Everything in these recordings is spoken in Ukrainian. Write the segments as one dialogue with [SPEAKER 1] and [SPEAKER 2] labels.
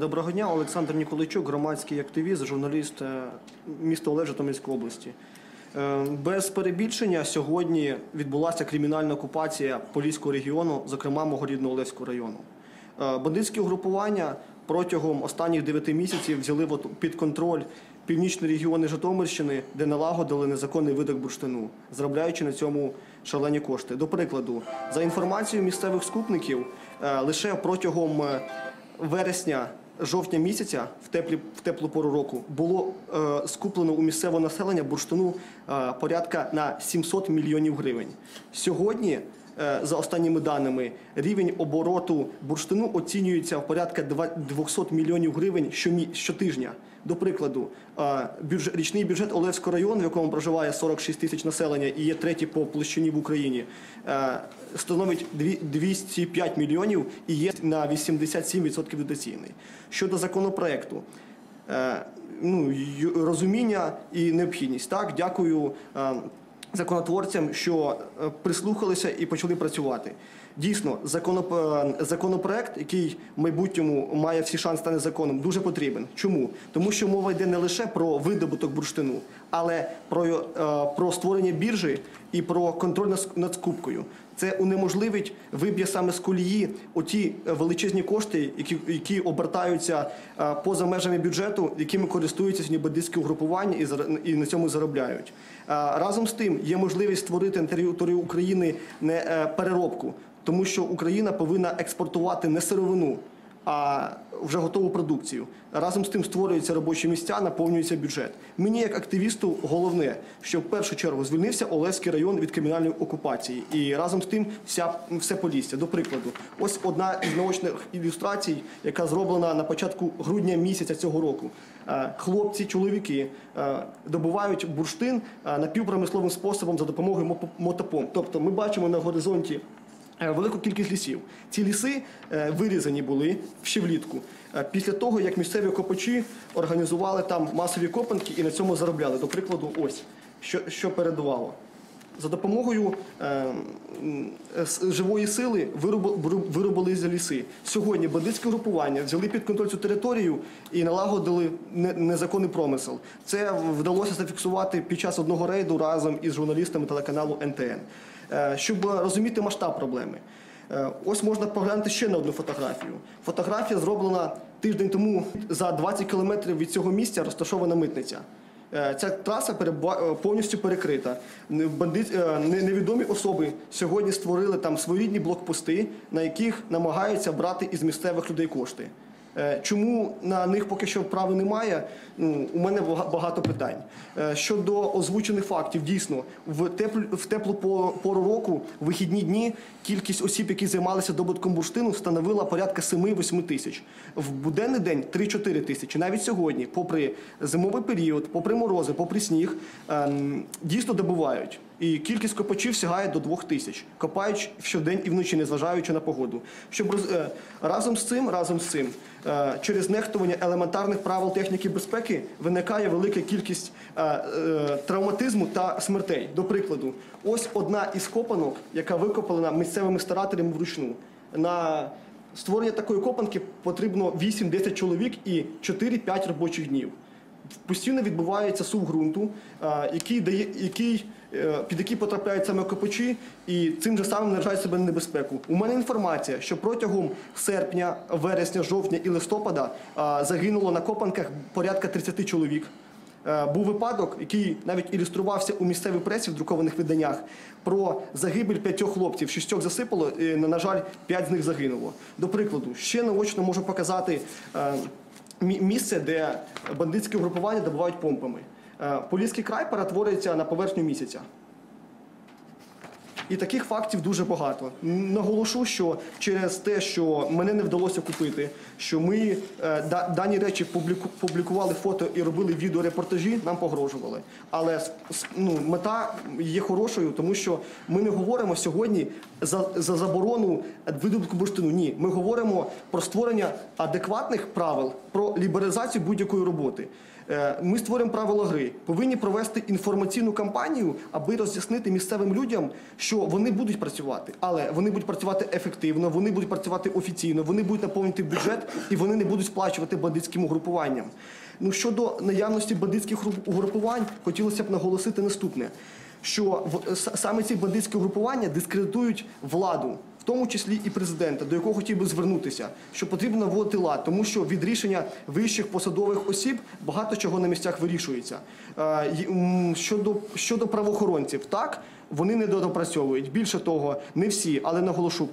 [SPEAKER 1] Доброго дня, Олександр Ніколайчук, громадський активіст, журналіст е, міста Олег Житомирської області. Е, Без перебільшення сьогодні відбулася кримінальна окупація Поліського регіону, зокрема мого рідного Олевського району. Е, Бандитські угрупування протягом останніх 9 місяців взяли під контроль північні регіони Житомирщини, де налагодили незаконний видок бурштину, заробляючи на цьому шалені кошти. До прикладу, за інформацією місцевих скупників, лише протягом вересня. Жовтня місяця в теплі в теплу пору року було е, скуплено у місцевого населення бурштину е, порядка на 700 мільйонів гривень. Сьогодні, е, за останніми даними, рівень обороту бурштину оцінюється в порядка два- 200 мільйонів гривень щомі- щотижня. До прикладу, річний бюджет Олевського району, в якому проживає 46 тисяч населення і є третій по площині в Україні, становить дві- 205 мільйонів і є на 87% дотаційний. Щодо законопроекту, ну, розуміння і необхідність. Так, дякую законотворцям, що прислухалися і почали працювати. Дійсно, е, законопроект, який в майбутньому має всі шанси стати законом, дуже потрібен. Чому? Тому що мова йде не лише про видобуток бурштину, але про, е, про створення біржі і про контроль над ск- скупкою. Це унеможливить виб'є саме з колії оті е, величезні кошти, які, які обертаються поза межами бюджету, якими користуються сьогодні бандитські угрупування і, і на цьому заробляють. Разом з тим є можливість створити на території України не переробку, тому що Україна повинна експортувати не сировину, а вже готову продукцію. Разом з тим створюються робочі місця, наповнюється бюджет. Мені, як активісту, головне, що в першу чергу звільнився Олеський район від кримінальної окупації, і разом з тим вся все полісся. До прикладу, ось одна із наочних ілюстрацій, яка зроблена на початку грудня місяця цього року. Е, Хлопці, чоловіки е, добувають бурштин е, напівпромисловим способом за допомогою мотопомп. Тобто, ми бачимо на горизонті велику кількість лісів. Ці ліси е, вирізані були ще влітку. е, Після того, як місцеві копачі організували там масові копанки і на цьому заробляли. До прикладу, ось що, що передувало. За допомогою е, живої сили за ліси. Сьогодні бандитське групування взяли під контроль цю територію і налагодили незаконний промисел. Це вдалося зафіксувати під час одного рейду разом із журналістами телеканалу НТН. Е, Щоб розуміти масштаб проблеми. Е, Ось можна поглянути ще на одну фотографію. Фотографія зроблена тиждень тому за 20 кілометрів від цього місця розташована митниця. Е, Ця траса е, повністю перекрита. Е, невідомі особи сьогодні створили там своєрідні блокпости, на яких намагаються брати із місцевих людей кошти. Е, Чому на них поки що вправи немає? Ну, у мене бага- багато питань. Е, Щодо озвучених фактів, дійсно, в теплу, в теплу пору року, вихідні дні, кількість осіб, які займалися добутком бурштину, становила порядка 7-8 тисяч. В буденний день 3-4 тисячі. Навіть сьогодні, попри зимовий період, попри морози, попри сніг, ем, дійсно добувають. І кількість копачів сягає до двох тисяч, копають щодень і вночі, незважаючи на погоду. Щоб роз... е, разом з цим, разом з цим, е, через нехтування елементарних правил техніки безпеки виникає велика кількість е, травматизму та смертей. До прикладу, ось одна із копанок, яка викопана місцевими старателями вручну. На створення такої копанки потрібно 8-10 чоловік і 4-5 робочих днів постійно відбувається сув ґрунту, який дає, який, під який потрапляють саме копачі, і цим же самим наражають себе на небезпеку. У мене інформація, що протягом серпня, вересня, жовтня і листопада загинуло на копанках порядка 30 чоловік. Е, Був випадок, який навіть ілюструвався у місцевій пресі в друкованих виданнях, про загибель п'ятьох хлопців. Шістьох засипало, і, на жаль, п'ять з них загинуло. До прикладу, ще наочно можу показати е, місце, де бандитські угрупування добувають помпами. Е, Поліський край перетворюється на поверхню місяця. І таких фактів дуже багато. Наголошу, що через те, що мене не вдалося купити, що ми е, да- дані речі публіку- публікували фото і робили відеорепортажі, нам погрожували. Але ну, мета є хорошою, тому що ми не говоримо сьогодні за, за заборону видобутку бурштину. Ні, ми говоримо про створення адекватних правил, про лібералізацію будь-якої роботи. Е, Ми створюємо правила гри, повинні провести інформаційну кампанію, аби роз'яснити місцевим людям, що вони будуть працювати, але вони будуть працювати ефективно, вони будуть працювати офіційно, вони будуть наповнити бюджет і вони не будуть сплачувати бандитським угрупуванням. Ну щодо наявності бандитських груп- угрупувань, хотілося б наголосити наступне: що саме ці бандитські угрупування дискредитують владу, тому числі і президента, до якого хотів би звернутися, що потрібно наводити лад, тому що від рішення вищих посадових осіб багато чого на місцях вирішується. Е, Щодо, щодо правоохоронців, так. Вони не допрацьовують. Більше того, не всі, але наголошу,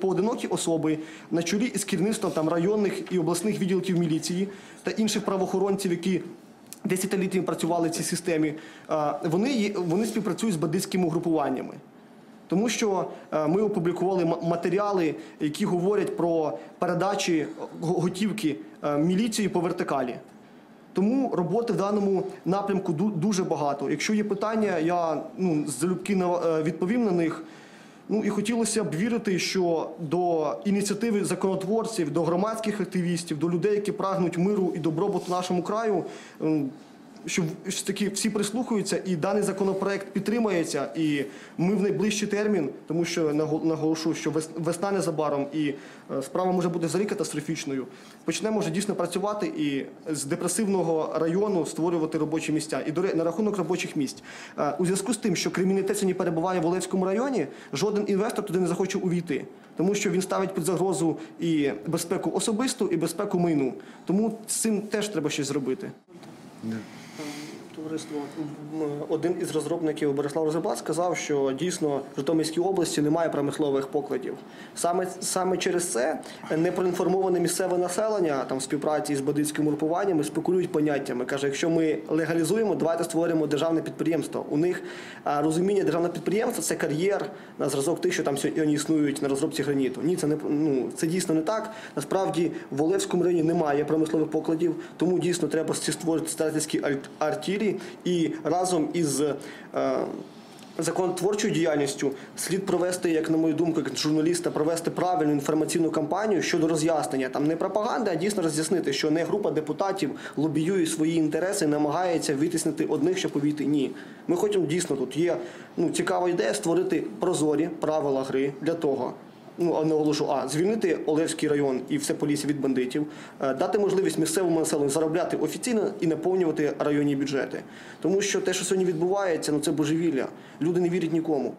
[SPEAKER 1] поодинокі особи на чолі із керівництвом там районних і обласних відділків міліції та інших правоохоронців, які десятиліттями працювали в цій системі, е, вони, вони співпрацюють з бандитськими угрупуваннями. Тому що е, ми опублікували ма- матеріали, які говорять про передачі готівки е, міліції по вертикалі. Тому роботи в даному напрямку ду- дуже багато. Якщо є питання, я ну, залюбки на- е, відповім на них. Ну і хотілося б вірити, що до ініціативи законотворців, до громадських активістів, до людей, які прагнуть миру і добробуту нашому краю, що таки всі прислухаються, і даний законопроект підтримається. І ми в найближчий термін, тому що наго- наголошу, що вес- весна незабаром, і е, справа може бути взагалі катастрофічною. Почнемо вже дійсно працювати і з депресивного району створювати робочі місця. І до на рахунок робочих місць Е, у зв'язку з тим, що кримінalitет сьогодні перебуває в Олевському районі, жоден інвестор туди не захоче увійти, тому що він ставить під загрозу і безпеку особисту, і безпеку майну. Тому з цим теж треба щось зробити. Товариство один із розробників Борислав Розебат сказав, що дійсно в Житомирській області немає промислових покладів. Саме саме через це непроінформоване місцеве населення там в співпраці з бандитськими групуваннями спекулюють поняттями. каже, якщо ми легалізуємо, давайте створимо державне підприємство. У них розуміння державного підприємства це кар'єр на зразок тих, що там сьогодні існують на розробці граніту. Ні, це не ну це дійсно не так. Насправді в Олевському районі немає промислових покладів, тому дійсно треба створити старательські аль- і разом із е, законотворчою діяльністю слід провести, як на мою думку, як журналіста, провести правильну інформаційну кампанію щодо роз'яснення. Там не пропаганда, а дійсно роз'яснити, що не група депутатів лобіює свої інтереси, намагається витіснити одних, щоб увійти. Ні. Ми хочемо дійсно тут є ну, цікава ідея створити прозорі правила гри для того. Ну, наголошу, а звільнити Олевський район і все полісся від бандитів, е, дати можливість місцевому населенню заробляти офіційно і наповнювати районні бюджети. Тому що те, що сьогодні відбувається, ну це божевілля. Люди не вірять нікому.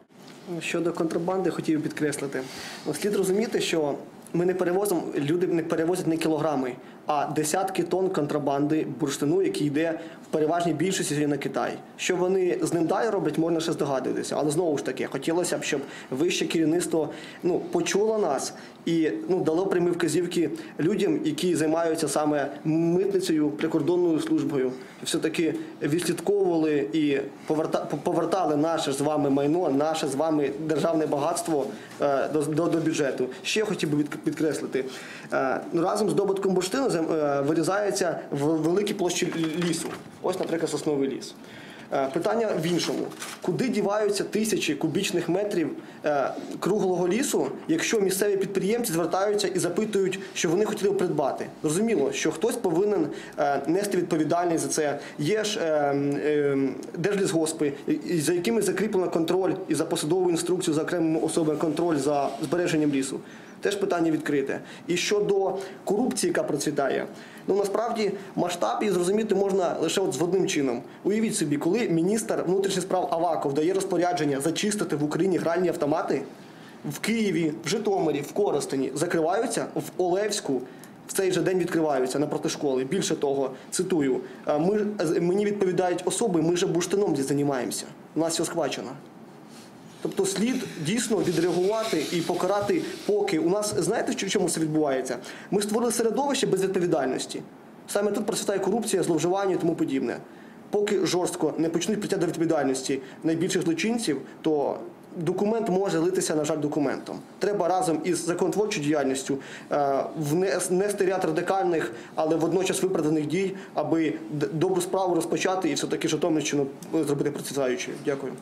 [SPEAKER 1] Щодо контрабанди, хотів підкреслити. Ну, Слід розуміти, що ми не перевозимо, люди не перевозять не кілограми, а десятки тонн контрабанди бурштину, який йде в переважній більшості на Китай. Що вони з ним далі роблять, можна ще здогадуватися. Але знову ж таки, хотілося б, щоб вище керівництво ну, почуло нас і ну, дало прямі вказівки людям, які займаються саме митницею, прикордонною службою, все-таки відслідковували і поверта, повертали наше з вами майно, наше з вами державне багатство е, до, до, до бюджету. Ще хотів би підкреслити, е, ну, разом з добутком бурштину вирізається в великі площі лісу. Ось, наприклад, сосновий ліс. Е, Питання в іншому: куди діваються тисячі кубічних метрів е, круглого лісу, якщо місцеві підприємці звертаються і запитують, що вони хотіли придбати? Зрозуміло, що хтось повинен е, нести відповідальність за це. Є ж е, е, держлісгоспи, за якими закріплено контроль і за посадову інструкцію за окремими особами контроль за збереженням лісу. Теж питання відкрите. І щодо корупції, яка процвітає, ну насправді масштаб її зрозуміти можна лише от з одним чином. Уявіть собі, коли міністр внутрішніх справ Аваков дає розпорядження зачистити в Україні гральні автомати, в Києві, в Житомирі, в Коростені закриваються в Олевську. В цей же день відкриваються напроти школи. Більше того, цитую: «Е, ми мені відповідають особи, ми же бурштином займаємося. У нас все схвачено. Тобто слід дійсно відреагувати і покарати, поки у нас знаєте, в чому це відбувається? Ми створили середовище без відповідальності. Саме тут процвітає корупція, зловживання і тому подібне. Поки жорстко не почнуть притягти до відповідальності найбільших злочинців, то документ може литися, на жаль, документом. Треба разом із законотворчою діяльністю е, внес- внести ряд радикальних, але водночас виправданих дій, аби добру справу розпочати і все-таки Житомирщину зробити процвітаючою. Дякую.